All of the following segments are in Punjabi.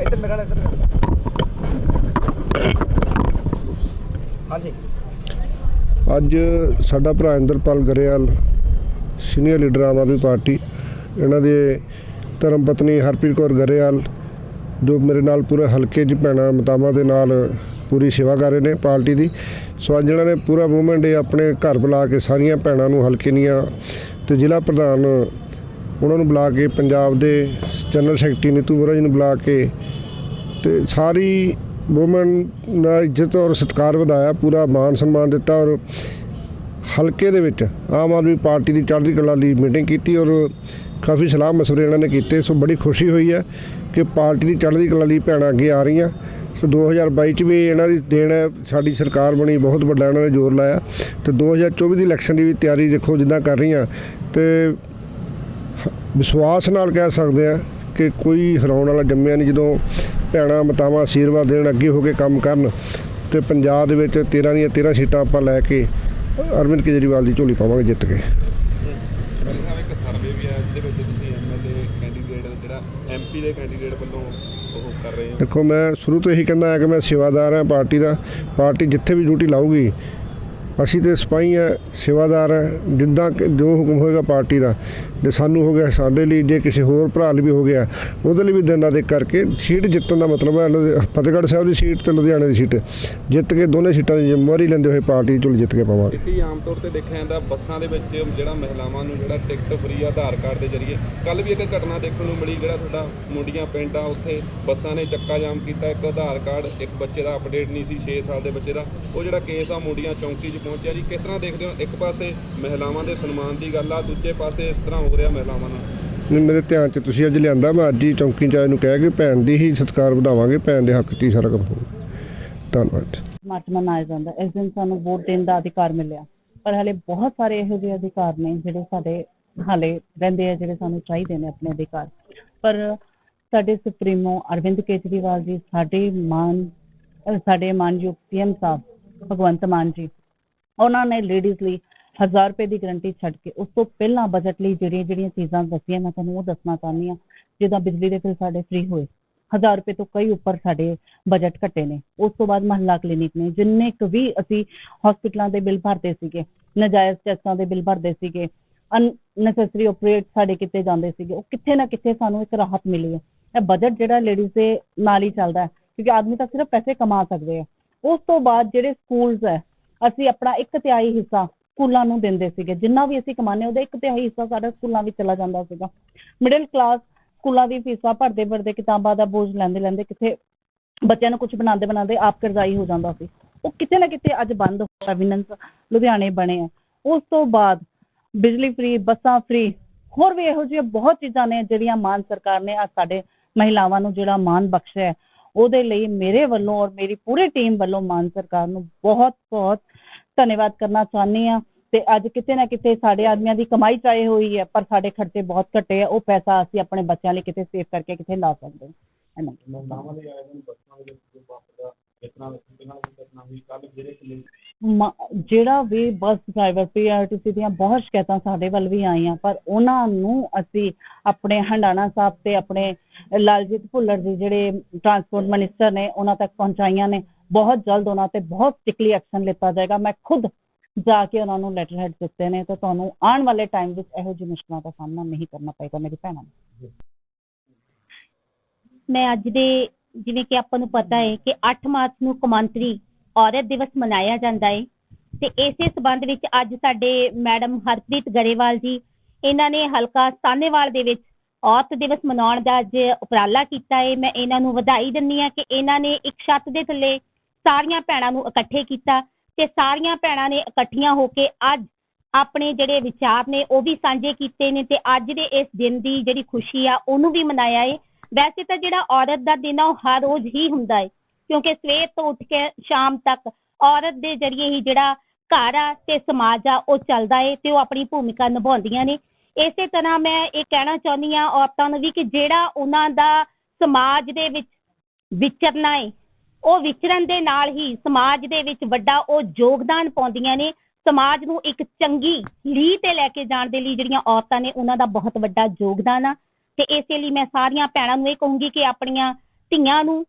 ਇੱਧਰ ਮੇਰਾ ਇੱਧਰ ਹਾਂਜੀ। ਅੱਜ ਸਾਡਾ ਭਰਾ Inderpal Grewal senior leader Aam Aadmi party, ਇਹਨਾਂ ਦੇ ਧਰਮ ਪਤਨੀ ਹਰਪ੍ਰੀਤ ਕੌਰ ਗਰੇਵਾਲ, ਜੋ ਮੇਰੇ ਨਾਲ ਪੂਰੇ ਹਲਕੇ 'ਚ ਭੈਣਾਂ ਮਤਾਵਾਂ ਦੇ ਨਾਲ ਪੂਰੀ ਸੇਵਾ ਕਰ ਰਹੇ ਨੇ ਪਾਰਟੀ ਦੀ। ਸੋ ਅੱਜ ਇਹਨਾਂ ਨੇ ਪੂਰਾ ਮੂਵਮੈਂਟ ਡੇ ਆਪਣੇ ਘਰ ਬੁਲਾ ਕੇ ਸਾਰੀਆਂ ਭੈਣਾਂ ਨੂੰ ਹਲਕੇ ਦੀਆਂ ਤੇ ਜ਼ਿਲ੍ਹਾ ਪ੍ਰਧਾਨ ਉਹਨਾਂ ਨੂੰ ਬੁਲਾ ਕੇ ਪੰਜਾਬ ਦੇ ਜਨਰਲ ਸੈਕਟਰੀ ਨੀਤੂ ਵੋਰਾ ਜੀ ਨੂੰ ਬੁਲਾ ਕੇ ਤੇ ਸਾਰੀ ਵੂਮਨ ਨਾਲ ਇੱਜ਼ਤ ਔਰ ਸਤਿਕਾਰ ਵਧਾਇਆ, ਪੂਰਾ ਮਾਨ ਸਨਮਾਨ ਦਿੱਤਾ ਔਰ ਹਲਕੇ ਦੇ ਵਿੱਚ ਆਮ ਆਦਮੀ ਪਾਰਟੀ ਦੀ ਚੜ੍ਹਦੀ ਕਲਾ ਲਈ ਮੀਟਿੰਗ ਕੀਤੀ ਔਰ ਕਾਫੀ ਸਲਾਹ ਮਸ਼ਵਰੇ ਇਹਨਾਂ ਨੇ ਕੀਤੇ, ਸੋ ਬੜੀ ਖੁਸ਼ੀ ਹੋਈ ਹੈ ਕਿ ਪਾਰਟੀ ਦੀ ਚੜ੍ਹਦੀ ਕਲਾ ਲਈ ਭੈਣਾਂ ਅੱਗੇ ਆ ਰਹੀਆਂ। ਸੋ 2022 ਚ ਵੀ ਇਹਨਾਂ ਦੀ ਦੇਣ ਹੈ, ਸਾਡੀ ਸਰਕਾਰ ਬਣੀ, ਬਹੁਤ ਵੱਡਾ ਇਹਨਾਂ ਨੇ ਜ਼ੋਰ ਲਾਇਆ। ਤੇ 2024 ਦੀ ਇਲੈਕਸ਼ਨ ਦੀ ਵੀ ਤਿਆਰੀ ਦੇਖੋ ਜਿੱਦਾਂ ਕਰ ਰਹੀਆਂ। ਤੇ ਵਿਸ਼ਵਾਸ ਨਾਲ ਕਹਿ ਸਕਦੇ ਆ ਕਿ ਕੋਈ ਹਰਾਉਣ ਵਾਲਾ ਜੰਮਿਆ ਨਹੀਂ ਜਦੋਂ ਭੈਣਾਂ ਮਤਾਵਾਂ ਆਸ਼ੀਰਵਾਦ ਦੇਣ ਅੱਗੇ ਹੋ ਕੇ ਕੰਮ ਕਰਨ ਤੇ ਪੰਜਾਬ ਦੇ ਵਿੱਚ 13 ਦੀਆਂ 13 ਸੀਟਾਂ ਆਪਾਂ ਲੈ ਕੇ ਅਰਵਿੰਦ ਕੇਜਰੀਵਾਲ ਦੀ ਝੋਲੀ ਪਾਵਾਂਗੇ ਜਿੱਤ ਕੇ। ਮੇਰੇ ਨਾਲ ਇੱਕ ਸਰਵੇ ਵੀ ਹੈ ਜਿਹਦੇ ਵਿੱਚ ਤੁਸੀਂ ਐਮਐਲਏ ਕੈਂਡੀਡੇਟ ਜਿਹੜਾ ਐਮਪੀ ਦੇ ਕੈਂਡੀਡੇਟ ਵੱਲੋਂ ਉਹ ਕਰ ਰਹੇ ਹੋ। ਦੇਖੋ ਮੈਂ ਸ਼ੁਰੂ ਤੋਂ ਇਹੀ ਕਹਿੰਦਾ ਆ ਕਿ ਮੈਂ ਸੇਵਾਦਾਰ ਹਾਂ ਪਾਰਟੀ ਦਾ ਪਾਰਟੀ ਜਿੱਥੇ ਵੀ ਡਿਊਟੀ ਲਾਊਗੀ ਅਸੀਂ ਤੇ ਸਿਪਾਹੀ ਆ, ਸੇਵਾਦਾਰ ਆ, ਜਿੱਦਾਂ ਕਿ ਜੋ ਹੁਕਮ ਹੋਏਗਾ ਪਾਰਟੀ ਦਾ। ਜੇ ਸਾਨੂੰ ਹੋ ਗਿਆ ਸਾਡੇ ਲਈ, ਜੇ ਕਿਸੇ ਹੋਰ ਭਰਾ ਲਈ ਵੀ ਹੋ ਗਿਆ, ਉਹਦੇ ਲਈ ਵੀ ਦਿਨ ਰਾਤ ਇੱਕ ਕਰਕੇ ਸੀਟ ਜਿੱਤਣ ਦਾ ਮਤਲਬ ਹੈ ਫਤਿਹਗੜ੍ਹ ਸਾਹਿਬ ਦੀ ਸੀਟ ਤੇ ਲੁਧਿਆਣੇ ਦੀ ਸੀਟ। ਜਿੱਤ ਕੇ ਦੋਨੇ ਸੀਟਾਂ ਦੀ ਜ਼ਿੰਮੇਵਾਰੀ ਲੈਂਦੇ ਹੋਏ ਪਾਰਟੀ ਦੀ ਜਿੱਤ ਕੇ ਪਾਵਾਂਗੇ। ਇੱਕ ਆਮ ਤੌਰ ਤੇ ਦੇਖਿਆ ਜਾਂਦਾ, ਬੱਸਾਂ ਦੇ ਵਿੱਚ ਜਿਹੜਾ ਮਹਿਲਾਵਾਂ ਨੂੰ ਜਿਹੜਾ ਟਿਕਟ ਫਰੀ ਆਧਾਰ ਕਾਰਡ ਦੇ ਜ਼ਰੀਏ। ਕੱਲ ਵੀ ਇੱਕ ਘਟਨਾ ਦੇਖਣ ਨੂੰ ਮਿਲੀ, ਜਿਹੜਾ ਤੁਹਾਡਾ ਮੁੰਡੀਆਂ ਪਿੰਡ ਆ, ਉੱਥੇ ਬੱਸਾਂ ਨੇ ਚੱਕਾ ਜਾਮ ਕੀਤਾ। ਇੱਕ ਆਧਾਰ ਕਾਰਡ, ਇੱਕ ਬੱਚੇ ਦਾ ਅਪਡੇਟ ਨਹੀਂ ਸੀ 6 ਸਾਲ ਦੇ ਬੱਚੇ ਦਾ। ਉਹ ਜਿਹੜਾ ਕੇਸ ਆ, ਮੁੰਡੀਆਂ ਚੌਂਕੀ 'ਚ ਪਹੁੰਚਿਆ ਜੀ। ਕਿਸ ਤਰ੍ਹਾਂ ਦੇਖਦੇ ਹੋ? ਇੱਕ ਪਾਸੇ ਮਹਿਲਾਵਾਂ ਦੇ ਸਨਮਾਨ ਦੀ ਗੱਲ ਆ ਦੂਜੇ ਪਾਸੇ ਇਸ ਤਰ੍ਹਾਂ ਹੋ ਰਿਹਾ ਮਹਿਲਾਵਾਂ ਨਾਲ? ਨਹੀਂ ਮੇਰੇ ਧਿਆਨ 'ਚ ਤੁਸੀਂ ਅੱਜ ਲਿਆਂਦਾ ਮੈਂ ਅੱਜ ਹੀ ਚੌਂਕੀ ਇੰਚਾਰਜ ਨੂੰ ਕਹਿ ਕੇ ਭੈਣ ਦੀ ਹੀ ਸਤਿਕਾਰ ਵਧਾਵਾਂਗੇ ਭੈਣ ਦੇ ਹੱਕ 'ਚ ਹੀ ਸਾਰਾ ਕੰਮ ਹੋਊਗਾ ਧੰਨਵਾਦ। ਮਨਾਇਆ ਜਾਂਦਾ। ਇਸ ਦਿਨ ਸਾਨੂੰ ਵੋਟ ਦੇਣ ਦਾ ਅਧਿਕਾਰ ਮਿਲਿਆ। ਪਰ ਹਲੇ ਬਹੁਤ ਸਾਰੇ ਇਹੋ ਜਿਹੇ ਅਧਿਕਾਰ ਨੇ ਜਿਹੜੇ ਸਾਡੇ ਹਾਲੇ ਰਹਿੰਦੇ ਆ ਜਿਹੜੇ ਸਾਨੂੰ ਚਾਹੀਦੇ ਨੇ ਆਪਣੇ ਅਧਿਕਾਰ। ਪਰ ਸਾਡੇ ਸੁਪਰੀਮੋ ਅਰਵਿੰਦ ਕੇਜਰੀਵਾਲ ਜੀ ਸਾਡੇ ਮਾਨ ਸਾਡੇ ਮਾਨਯੋਗ ਸੀਐਮ ਸਾਹਿਬ ਭਗਵੰਤ ਮਾਨ ਜੀ ਉਹਨਾਂ ਨੇ ਲੇਡੀਜ਼ ਲਈ 1000 ਰੁਪਏ ਦੀ ਗਰੰਟੀ ਛੱਡ ਕੇ ਉਸ ਤੋਂ ਪਹਿਲਾਂ ਬਜਟ ਲਈ ਜਿਹੜੀਆਂ ਜਿਹੜੀਆਂ ਚੀਜ਼ਾਂ ਦੱਸੀਆਂ, ਮੈਂ ਤੁਹਾਨੂੰ ਉਹ ਦੱਸਣਾ ਚਾਹੁੰਦੀ ਹਾਂ, ਜਿੱਦਾਂ ਬਿਜਲੀ ਦੇ ਬਿੱਲ ਸਾਡੇ ਫ੍ਰੀ ਹੋਏ 1000 ਰੁਪਏ ਤੋਂ ਕਈ ਉੱਪਰ ਸਾਡੇ ਬਜਟ ਘਟੇ ਨੇ, ਉਸ ਤੋਂ ਬਾਅਦ ਮਹੱਲਾ ਕਲੀਨਿਕ ਨੇ, ਜਿੰਨੇ ਕੁ ਵੀ ਅਸੀਂ ਹਸਪੀਟਲਾਂ ਦੇ ਬਿੱਲ ਭਰਦੇ ਸੀਗੇ, ਨਜਾਇਜ਼ ਟੈਸਟਾਂ ਦੇ ਬਿੱਲ ਭਰਦੇ ਸੀਗੇ ਅਨਨੈਸੈਸਰੀ ਆਪਰੇਟ ਸਾਡੇ ਕਿਤੇ ਜਾਂਦੇ ਸੀਗੇ, ਉਹ ਕਿੱਥੇ ਨਾ ਕਿੱਥੇ ਸਾਨੂੰ ਇੱਕ ਰਾਹਤ ਮਿਲੀ ਹੈ। ਇਹ ਬਜਟ ਜਿਹੜਾ ਲੇਡੀਜ਼ ਦੇ ਨਾਲ ਹੀ ਚੱਲਦਾ ਕਿਉਂਕਿ ਆਦਮੀ ਤਾਂ ਸਿਰਫ ਪੈਸੇ ਕਮਾ ਸਕਦੇ ਆ। ਉਸ ਤੋਂ ਬਾਅਦ ਜਿਹੜੇ ਸਕੂਲਸ ਹੈ ਅਸੀਂ ਆਪਣਾ ਇੱਕ ਤਿਹਾਈ ਹਿੱਸਾ ਸਕੂਲਾਂ ਨੂੰ ਦਿੰਦੇ ਸੀਗੇ, ਜਿੰਨਾ ਵੀ ਅਸੀਂ ਕਮਾਉਂਦੇ ਉਹਦਾ ਇੱਕ ਤਿਹਾਈ ਹਿੱਸਾ ਸਾਡਾ ਸਕੂਲਾਂ ਵਿੱਚ ਚਲਾ ਜਾਂਦਾ ਸੀਗਾ। ਮਿਡਲ ਕਲਾਸ ਸਕੂਲਾਂ ਦੀ ਫੀਸਾਂ ਭਰਦੇ ਭਰਦੇ ਕਿਤਾਬਾਂ ਦਾ ਬੋਝ ਲੈਂਦੇ ਲੈਂਦੇ ਕਿਤੇ ਬੱਚਿਆਂ ਨੂੰ ਕੁਝ ਬਣਾਉਂਦੇ ਬਣਾਉਂਦੇ ਆਪ ਕਰਜ਼ਾਈ ਹੋ ਜਾਂਦਾ ਸੀ। ਉਹ ਕਿਤੇ ਨਾ ਕਿਤੇ ਅੱਜ ਬੰਦ ਹੋਇਆ ਵਿਨੰਸ ਲੁਧਿਆਣੇ ਬਣੇ ਆ। ਉਸ ਤੋਂ ਬਾਅਦ ਬਿਜਲੀ ਫ੍ਰੀ ਬੱਸਾਂ ਫ੍ਰੀ ਹੋਰ ਵੀ ਇਹੋ ਜਿਹੀਆਂ ਬਹੁਤ ਚੀਜ਼ਾਂ ਨੇ ਜਿਹੜੀਆਂ ਮਾਨ ਸਰਕਾਰ ਨੇ ਅੱਜ ਸਾਡੇ ਮਹਿਲਾਵਾਂ ਨੂੰ ਜਿਹੜਾ ਮਾਨ ਬਖਸ਼ਿਆ ਉਹਦੇ ਲਈ ਮੇਰੇ ਵੱਲੋਂ ਔਰ ਮੇਰੀ ਪੂਰੀ ਟੀਮ ਵੱਲੋਂ ਮਾਨ ਸਰਕਾਰ ਨੂੰ ਬਹੁਤ ਬਹੁਤ ਧੰਨਵਾਦ ਕਰਨਾ ਚਾਹੁੰਦੀ ਹਾਂ ਤੇ ਅੱਜ ਕਿਤੇ ਨਾ ਕਿਤੇ ਸਾਡੇ ਆਦਮੀਆਂ ਦੀ ਕਮਾਈ ਚਾਹੇ ਹੋਈ ਹੈ, ਪਰ ਸਾਡੇ ਖਰਚੇ ਬਹੁਤ ਘਟੇ ਆ, ਉਹ ਪੈਸਾ ਅਸੀਂ ਆਪਣੇ ਬੱਚਿਆਂ ਲਈ ਕਿਤੇ ਸੇਵ ਕਰਕੇ ਕਿਤੇ ਲਾ ਸਕਦੇ ਹਾਂ। ਜਿਹੜਾ ਵੀ ਬੱਸ ਡਰਾਈਵਰ ਪੀਆਰਟੀਸੀ ਦੀਆਂ ਬਹੁਤ ਸ਼ਿਕਾਇਤਾਂ ਸਾਡੇ ਵੱਲ ਵੀ ਆਈਆਂ, ਪਰ ਉਹਨਾਂ ਨੂੰ ਅਸੀਂ ਆਪਣੇ ਹੰਡਾਣਾ ਸਾਹਿਬ ਤੇ ਆਪਣੇ ਲਾਲਜੀਤ ਭੁੱਲਰ ਜੀ ਜਿਹੜੇ ਟਰਾਂਸਪੋਰਟ ਮਿਨਿਸਟਰ ਨੇ, ਉਹਨਾਂ ਤੱਕ ਪਹੁੰਚਾਈਆਂ ਨੇ। ਬਹੁਤ ਜਲਦ ਉਹਨਾਂ ਤੇ ਬਹੁਤ ਸਟ੍ਰਿਕਟਲੀ ਐਕਸ਼ਨ ਲਿੱਤਾ ਜਾਏਗਾ। ਮੈਂ ਖੁਦ ਜਾ ਕੇ ਉਹਨਾਂ ਨੂੰ ਲੈਟਰ ਹੈਡ ਦਿੱਤੇ ਨੇ ਤਾਂ ਤੁਹਾਨੂੰ ਆਉਣ ਵਾਲੇ ਟਾਈਮ ਵਿੱਚ ਇਹੋ ਜਿਹੀ ਮੁਸ਼ਕਲਾਂ ਦਾ ਸਾਹਮਣਾ ਨਹੀਂ ਕਰਨਾ ਪਏਗਾ, ਮੇਰੀ ਭੈਣਾਂ ਨੂੰ। ਮੈਂ ਅੱਜ ਦੇ, ਜਿਵੇਂ ਕਿ ਆਪਾਂ ਨੂੰ ਪਤਾ ਹੈ ਕਿ 8 ਮਾਰਚ ਨੂੰ ਕੌਮਾਂਤਰੀ ਔਰਤ ਦਿਵਸ ਮਨਾਇਆ ਜਾਂਦਾ ਹੈ ਤੇ ਇਸੇ ਸਬੰਧ ਵਿੱਚ ਅੱਜ ਸਾਡੇ ਮੈਡਮ ਹਰਪ੍ਰੀਤ ਗਰੇਵਾਲ ਜੀ, ਇਹਨਾਂ ਨੇ ਹਲਕਾ ਸਾਹਨੇਵਾਲ ਦੇ ਵਿੱਚ ਔਰਤ ਦਿਵਸ ਮਨਾਉਣ ਦਾ ਅੱਜ ਉਪਰਾਲਾ ਕੀਤਾ ਹੈ ਮੈਂ ਇਹਨਾਂ ਨੂੰ ਵਧਾਈ ਦਿੰਦੀ ਹਾਂ ਕਿ ਇਹਨਾਂ ਨੇ ਇੱਕ ਛੱਤ ਦੇ ਥੱਲੇ ਸਾਰੀਆਂ ਭੈਣਾਂ ਨੂੰ ਇਕੱਠੇ ਕੀਤਾ ਤੇ ਸਾਰੀਆਂ ਭੈਣਾਂ ਨੇ ਇਕੱਠੀਆਂ ਹੋ ਕੇ ਅੱਜ ਆਪਣੇ ਜਿਹੜੇ ਵਿਚਾਰ ਨੇ ਉਹ ਵੀ ਸਾਂਝੇ ਕੀਤੇ ਨੇ ਤੇ ਅੱਜ ਦੇ ਇਸ ਦਿਨ ਦੀ ਜਿਹੜੀ ਖੁਸ਼ੀ ਆ ਉਹਨੂੰ ਵੀ ਮਨਾਇਆ ਏ। ਵੈਸੇ ਤਾਂ ਜਿਹੜਾ ਔਰਤ ਦਾ ਦਿਨ ਆ, ਉਹ ਹਰ ਰੋਜ਼ ਹੀ ਹੁੰਦਾ ਹੈ ਕਿਉਂਕਿ ਸਵੇਰ ਤੋਂ ਉੱਠ ਕੇ ਸ਼ਾਮ ਤੱਕ ਔਰਤ ਦੇ ਜ਼ਰੀਏ ਹੀ ਜਿਹੜਾ ਘਰ ਆ ਤੇ ਸਮਾਜ ਆ, ਉਹ ਚੱਲਦਾ ਏ ਤੇ ਉਹ ਆਪਣੀ ਭੂਮਿਕਾ ਨਿਭਾਉਂਦੀਆਂ ਨੇ। ਇਸੇ ਤਰ੍ਹਾਂ ਮੈਂ ਇਹ ਕਹਿਣਾ ਚਾਹੁੰਦੀ ਆ ਔਰਤਾਂ ਨੂੰ ਵੀ ਕਿ ਜਿਹੜਾ ਉਹਨਾਂ ਦਾ ਸਮਾਜ ਦੇ ਵਿੱਚ ਵਿਚਰਨਾ ਏ, ਉਹ ਵਿਚਰਨ ਦੇ ਨਾਲ ਹੀ ਸਮਾਜ ਦੇ ਵਿੱਚ ਵੱਡਾ ਉਹ ਯੋਗਦਾਨ ਪਾਉਂਦੀਆਂ ਨੇ। ਸਮਾਜ ਨੂੰ ਇੱਕ ਚੰਗੀ ਲੀਹ ਤੇ ਲੈ ਕੇ ਜਾਣ ਦੇ ਲਈ ਜਿਹੜੀਆਂ ਔਰਤਾਂ ਨੇ, ਉਹਨਾਂ ਦਾ ਬਹੁਤ ਵੱਡਾ ਯੋਗਦਾਨ ਆ। ਤੇ ਇਸੇ ਲਈ ਮੈਂ ਸਾਰੀਆਂ ਭੈਣਾਂ ਨੂੰ ਇਹ ਕਹੂੰਗੀ ਕਿ ਆਪਣੀਆਂ ਧੀਆਂ ਨੂੰ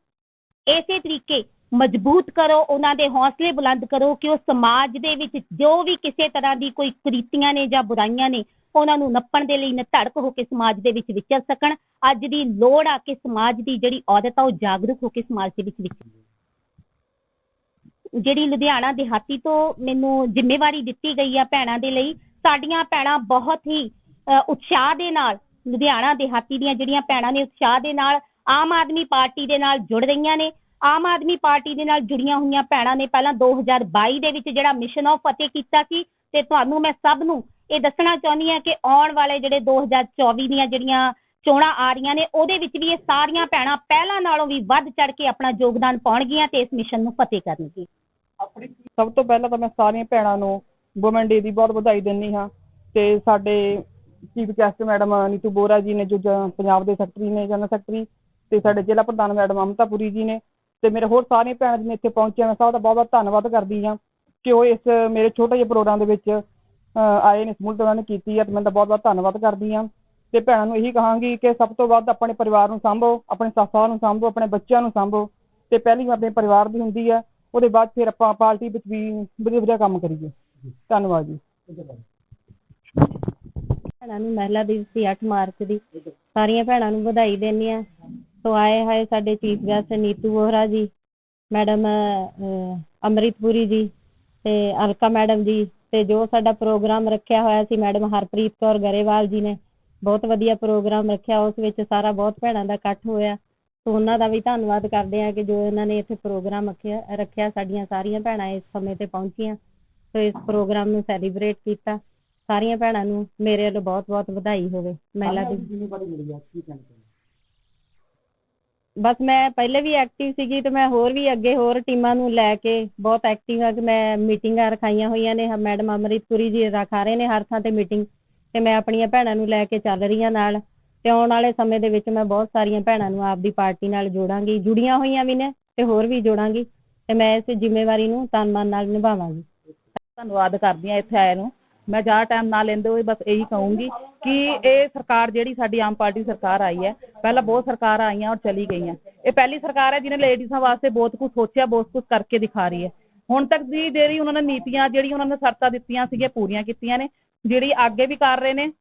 ਇਸੇ ਤਰੀਕੇ ਮਜ਼ਬੂਤ ਕਰੋ ਉਹਨਾਂ ਦੇ ਹੌਸਲੇ ਬੁਲੰਦ ਕਰੋ ਕਿ ਉਹ ਸਮਾਜ ਦੇ ਵਿੱਚ ਜੋ ਵੀ ਕਿਸੇ ਤਰ੍ਹਾਂ ਦੀ ਕੋਈ ਕੁਰੀਤੀਆਂ ਨੇ ਜਾਂ ਬੁਰਾਈਆਂ ਨੇ ਉਹਨਾਂ ਨੂੰ ਨੱਪਣ ਦੇ ਲਈ ਨਿਧੜਕ ਹੋ ਕੇ ਸਮਾਜ ਦੇ ਵਿੱਚ ਵਿਚਰ ਸਕਣ। ਅੱਜ ਦੀ ਲੋੜ ਆ ਕਿ ਸਮਾਜ ਦੀ ਜਿਹੜੀ ਔਰਤ ਆ ਉਹ ਜਾਗਰੂਕ ਹੋ ਕੇ ਸਮਾਜ ਦੇ ਵਿੱਚ ਵਿਚਰ। ਜਿਹੜੀ ਲੁਧਿਆਣਾ ਦਿਹਾਤੀ ਤੋਂ ਮੈਨੂੰ ਜ਼ਿੰਮੇਵਾਰੀ ਦਿੱਤੀ ਗਈ ਆ ਭੈਣਾਂ ਦੇ ਲਈ ਸਾਡੀਆਂ ਭੈਣਾਂ ਬਹੁਤ ਹੀ ਅ, ਉਤਸ਼ਾਹ ਦੇ ਨਾਲ ਲੁਧਿਆਣਾ ਦਿਹਾਤੀ ਦੀਆਂ ਜਿਹੜੀਆਂ ਭੈਣਾਂ ਨੇ ਉਤਸ਼ਾਹ ਦੇ ਨਾਲ ਆਮ ਆਦਮੀ ਪਾਰਟੀ ਦੇ ਨਾਲ ਜੁੜ ਰਹੀਆਂ ਨੇ। ਆਮ ਆਦਮੀ ਪਾਰਟੀ ਦੇ ਨਾਲ ਜੁੜੀਆਂ ਹੋਈਆਂ ਭੈਣਾਂ ਨੇ ਪਹਿਲਾਂ 2022 ਦੇ ਵਿੱਚ ਜਿਹੜਾ ਮਿਸ਼ਨ ਆਫ ਫਤਿਹ ਕੀਤਾ ਸੀ ਤੇ ਤੁਹਾਨੂੰ ਮੈਂ ਸਭ ਨੂੰ ਇਹ ਦੱਸਣਾ ਚਾਹੁੰਦੀ ਹਾਂ ਕਿ ਆਉਣ ਵਾਲੇ ਜਿਹੜੇ 2024 ਦੀਆਂ ਜਿਹੜੀਆਂ ਚੋਣਾਂ ਆ ਰਹੀਆਂ ਨੇ, ਉਹਦੇ ਵਿੱਚ ਵੀ ਇਹ ਸਾਰੀਆਂ ਭੈਣਾਂ ਪਹਿਲਾਂ ਨਾਲੋਂ ਵੀ ਵੱਧ ਚੜ ਕੇ ਆਪਣਾ ਯੋਗਦਾਨ ਪਾਉਣਗੀਆਂ ਤੇ ਇਸ ਮਿਸ਼ਨ ਨੂੰ ਫਤਿਹ ਕਰਨਗੀਆਂ ਸਭ ਤੋਂ ਪਹਿਲਾਂ ਤਾਂ ਮੈਂ ਸਾਰੀਆਂ ਭੈਣਾਂ ਨੂੰ ਵੂਮਨ ਡੇ ਦੀ ਬਹੁਤ ਵਧਾਈ ਦਿੰਦੀ ਹਾਂ ਤੇ ਸਾਡੇ chief guest madam Neetu Bora ji ਨੇ ਜੋ ਪੰਜਾਬ ਦੇ ਸੈਕਟਰੀ ਨੇ, ਜਨਰਲ ਸੈਕਟਰੀ ਤੇ ਸਾਡੇ ਜ਼ਿਲ੍ਹਾ ਪ੍ਰਧਾਨ ਮੈਡਮ ਮਮਤਾਪੁਰੀ ਜੀ ਨੇ ਤੇ ਮੇਰੇ ਹੋਰ ਸਾਰੀਆਂ ਭੈਣਾਂ ਜਿਵੇਂ ਇੱਥੇ ਪਹੁੰਚੀਆਂ ਮੈਂ ਸਭ ਦਾ ਬਹੁਤ ਬਹੁਤ ਧੰਨਵਾਦ ਕਰਦੀ ਹਾਂ ਕਿ ਉਹ ਇਸ ਮੇਰੇ ਛੋਟੇ ਜਿਹੇ ਪ੍ਰੋਗਰਾਮ ਦੇ ਵਿੱਚ ਆਏ ਨੇ ਸਮੂਲਤ ਉਹਨਾਂ ਨੇ ਕੀਤੀ ਹੈ ਤੇ ਮੈਂ ਤਾਂ ਬਹੁਤ ਬਹੁਤ ਧੰਨਵਾਦ ਕਰਦੀ ਹਾਂ। ਤੇ ਭੈਣਾਂ ਨੂੰ ਇਹੀ ਕਹਾਂਗੀ ਕਿ ਸਭ ਤੋਂ ਵੱਧ ਆਪਣੇ ਪਰਿਵਾਰ ਨੂੰ ਸਾਂਭੋ, ਆਪਣੇ ਸੱਸਾਂ ਨੂੰ ਸਾਂਭੋ, ਆਪਣੇ ਬੱਚਿਆਂ ਨੂੰ ਸਾਂਭੋ। ਤੇ ਪਹਿਲੀ ਆਪਣੇ ਪਰਿਵਾਰ ਦੀ ਹੁੰਦੀ ਹੈ ਉਹਦੇ ਬਾਅਦ ਫਿਰ ਆਪਾਂ ਪਾਰਟੀ ਵਿੱਚ ਵੀ ਵਧੀਆ ਵਧੀਆ ਕੰਮ ਕਰੀਏ। ਧੰਨਵਾਦ ਜੀ। ਭੈਣਾਂ ਨੂੰ ਮਹਿਲਾ ਦਿਵਸ ਦੀ 8 ਮਾਰਚ ਦੀ, ਸਾਰੀਆਂ ਭੈਣਾਂ ਨੂੰ ਵਧਾਈ ਦਿੰਦੀ ਹਾਂ। ਸੋ ਆਏ ਹੋਏ ਸਾਡੇ ਚੀਫ ਗੈਸਟ ਨੀਤੂ ਵੋਹਰਾ ਜੀ ਮੈਡਮ ਅੰਮ੍ਰਿਤਪੁਰੀ ਜੀ ਤੇ ਅਲਕਾ ਮੈਡਮ ਜੀ ਤੇ ਜੋ ਸਾਡਾ ਪ੍ਰੋਗਰਾਮ ਰੱਖਿਆ ਹੋਇਆ ਸੀ ਮੈਡਮ ਹਰਪ੍ਰੀਤ ਕੌਰ ਗਰੇਵਾਲ ਜੀ ਨੇ ਬਹੁਤ ਵਧੀਆ ਪ੍ਰੋਗਰਾਮ ਰੱਖਿਆ ਉਸ ਵਿੱਚ ਸਾਰਾ ਬਹੁਤ ਭੈਣਾਂ ਦਾ ਇਕੱਠ ਹੋਇਆ। ਸੋ ਉਹਨਾਂ ਦਾ ਵੀ ਧੰਨਵਾਦ ਕਰਦੇ ਹਾਂ ਕਿ ਜੋ ਇਹਨਾਂ ਨੇ ਇੱਥੇ ਪ੍ਰੋਗਰਾਮ ਰੱਖਿਆ ਰੱਖਿਆ ਸਾਡੀਆਂ ਸਾਰੀਆਂ ਭੈਣਾਂ ਇਸ ਸਮੇਂ ਤੇ ਪਹੁੰਚੀਆਂ ਸੋ ਇਸ ਪ੍ਰੋਗਰਾਮ ਨੂੰ ਸੈਲੀਬ੍ਰੇਟ ਕੀਤਾ। ਸਾਰੀਆਂ ਭੈਣਾਂ ਨੂੰ ਮੇਰੇ ਵੱਲੋਂ ਬਹੁਤ ਬਹੁਤ ਵਧਾਈ ਹੋਵੇ। ਮਹਿਲਾ ਦਿਵਸ ਬਸ ਮੈਂ ਪਹਿਲੇ ਵੀ ਐਕਟਿਵ ਸੀਗੀ ਤੇ ਮੈਂ ਹੋਰ ਵੀ ਅੱਗੇ ਹੋਰ ਟੀਮਾਂ ਨੂੰ ਲੈ ਕੇ ਬਹੁਤ ਐਕਟਿਵ ਹਾਂ ਕਿ ਮੈਂ ਮੀਟਿੰਗਾਂ ਰਖਾਈਆਂ ਹੋਈਆਂ ਨੇ ਮੈਡਮ ਅਮਰਿਤਪੁਰੀ ਜੀ ਰਖਾ ਰਹੇ ਨੇ ਹਰ ਥਾਂ ਤੇ ਮੀਟਿੰਗ ਤੇ ਮੈਂ ਆਪਣੀਆਂ ਭੈਣਾਂ ਨੂੰ ਲੈ ਕੇ ਚੱਲ ਰਹੀ ਹਾਂ ਨਾਲ ਤੇ ਆਉਣ ਵਾਲੇ ਸਮੇਂ ਦੇ ਵਿੱਚ ਮੈਂ ਬਹੁਤ ਸਾਰੀਆਂ ਭੈਣਾਂ ਨੂੰ ਆਪਦੀ ਪਾਰਟੀ ਨਾਲ ਜੋੜਾਂਗੀ, ਜੁੜੀਆਂ ਹੋਈਆਂ ਵੀ ਨੇ ਤੇ ਹੋਰ ਵੀ ਜੋੜਾਂਗੀ ਤੇ ਮੈਂ ਇਸ ਜ਼ਿੰਮੇਵਾਰੀ ਨੂੰ ਤਨ ਮਨ ਨਾਲ ਨਿਭਾਵਾਂਗੀ। ਧੰਨਵਾਦ ਕਰਦੀ ਹਾਂ ਇੱਥੇ ਆਏ ਨੂੰ। ਮੈਂ ਜ਼ਿਆਦਾ ਟਾਈਮ ਨਾ ਲੈਂਦੇ ਹੋਏ ਬਸ ਇਹੀ ਕਹੂੰਗੀ ਕਿ ਇਹ ਸਰਕਾਰ ਜਿਹੜੀ ਸਾਡੀ ਆਮ ਪਾਰਟੀ ਸਰਕਾਰ ਆਈ ਹੈ, ਪਹਿਲਾਂ ਬਹੁਤ ਸਰਕਾਰਾਂ ਆਈਆਂ ਔਰ ਚਲੀ ਗਈਆਂ। ਇਹ ਪਹਿਲੀ ਸਰਕਾਰ ਹੈ ਜਿਹਨੇ ਲੇਡੀਜ਼ਾਂ ਵਾਸਤੇ ਬਹੁਤ ਕੁਝ ਸੋਚਿਆ, ਬਹੁਤ ਕੁਝ ਕਰਕੇ ਦਿਖਾ ਰਹੀ ਹੈ। ਹੁਣ ਤੱਕ ਦੀ ਜਿਹੜੀ ਉਹਨਾਂ ਨੇ ਨੀਤੀਆਂ ਜਿਹੜੀ ਉਹਨਾਂ ਨੇ ਸ਼ਰਤਾਂ ਦਿੱਤੀਆਂ ਸੀਗੀਆਂ, ਪੂਰੀਆਂ ਕੀਤੀਆਂ ਨੇ, ਜਿਹੜੀ ਅੱਗੇ ਵੀ ਕਰ ਰਹੇ ਨੇ,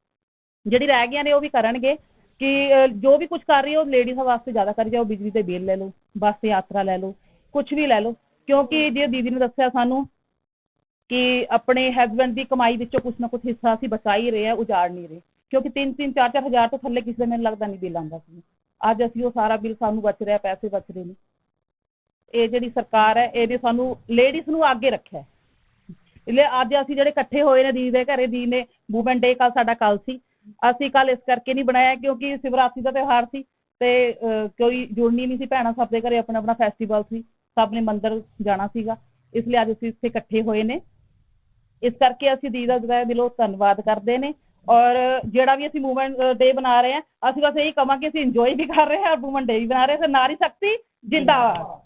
ਜਿਹੜੀ ਰਹਿ ਗਈਆਂ ਨੇ, ਉਹ ਵੀ ਕਰਨਗੇ ਕਿ ਜੋ ਵੀ ਕੁਝ ਕਰ ਰਹੀ ਹੈ, ਉਹ ਲੇਡੀਜ਼ਾਂ ਵਾਸਤੇ ਜ਼ਿਆਦਾ ਕਰੀ ਜਾਓ, ਬਿਜਲੀ ਦੇ ਬਿੱਲ ਲੈ ਲਓ, ਬੱਸ ਯਾਤਰਾ ਲੈ ਲਓ ਕੁਝ ਵੀ ਲੈ ਲਓ। ਕਿਉਂਕਿ ਜੇ ਦੀਦੀ ਨੇ ਦੱਸਿਆ ਸਾਨੂੰ ਕਿ ਆਪਣੇ ਹਸਬੰਡ ਦੀ ਕਮਾਈ ਵਿੱਚੋਂ ਕੁਝ ਨਾ ਕੁਝ ਹਿੱਸਾ ਅਸੀਂ ਬਚਾ ਹੀ ਰਹੇ ਆ ਉਜਾੜ ਨਹੀਂ ਰਹੇ। ਕਿਉਂਕਿ 3-3 4-4 ਹਜ਼ਾਰ ਤੋਂ ਥੱਲੇ ਕਿਸੇ ਦਾ ਮੈਨੂੰ ਲੱਗਦਾ ਨਹੀਂ ਬਿੱਲ ਆਉਂਦਾ ਸੀ। ਅੱਜ ਅਸੀਂ ਉਹ ਸਾਰਾ ਬਿੱਲ ਸਾਨੂੰ ਬਚ ਰਿਹਾ, ਪੈਸੇ ਬਚ ਰਹੇ ਨੇ। ਇਹ ਜਿਹੜੀ ਸਰਕਾਰ ਹੈ, ਇਹਨੇ ਸਾਨੂੰ ਲੇਡੀਜ਼ ਨੂੰ ਅੱਗੇ ਰੱਖਿਆ ਹੈ। ਅੱਜ ਅਸੀਂ ਜਿਹੜੇ ਇਕੱਠੇ ਹੋਏ ਨੇ ਦੀ ਦੇ ਘਰੇ ਦੀ ਨੇ ਵੂਮਨ ਡੇ ਕੱਲ ਸਾਡਾ ਕੱਲ ਸੀ। ਅਸੀਂ ਕੱਲ ਇਸ ਕਰਕੇ ਨਹੀਂ ਬਣਾਇਆ ਕਿਉਂਕਿ ਸ਼ਿਵਰਾਤਰੀ ਦਾ ਤਿਉਹਾਰ ਸੀ ਤੇ ਕੋਈ ਜੁੜਨੀ ਨਹੀਂ ਸੀ ਭੈਣਾਂ ਸਭ ਦੇ ਘਰੇ ਆਪਣਾ ਆਪਣਾ ਫੈਸਟੀਵਲ ਸੀ। ਸਭ ਨੇ ਮੰਦਿਰ ਜਾਣਾ ਸੀਗਾ। ਇਸ ਲਈ ਅੱਜ ਅਸੀਂ ਇੱਥੇ ਇਕੱਠੇ ਹੋਏ ਨੇ। ਇਸ ਕਰਕੇ ਅਸੀਂ ਦੀਦੀ ਦਾ ਜਿਹੜਾ ਦਿਲੋਂ ਧੰਨਵਾਦ ਕਰਦੇ ਨੇ ਔਰ ਜਿਹੜਾ ਵੀ ਅਸੀਂ ਮੂਵਮੈਂਟ ਡੇ ਬਣਾ ਰਹੇ ਹਾਂ, ਅਸੀਂ ਬਸ ਇਹੀ ਕਵਾਂਗੇ ਅਸੀਂ ਇੰਜੋਏ ਵੀ ਕਰ ਰਹੇ ਹਾਂ ਔਰ ਵੂਮਨ ਡੇ ਵੀ ਬਣਾ ਰਹੇ ਹਾਂ, ਤੇ ਨਾਰੀ ਸ਼ਕਤੀ, ਜਿੰਦਾਬਾਦ।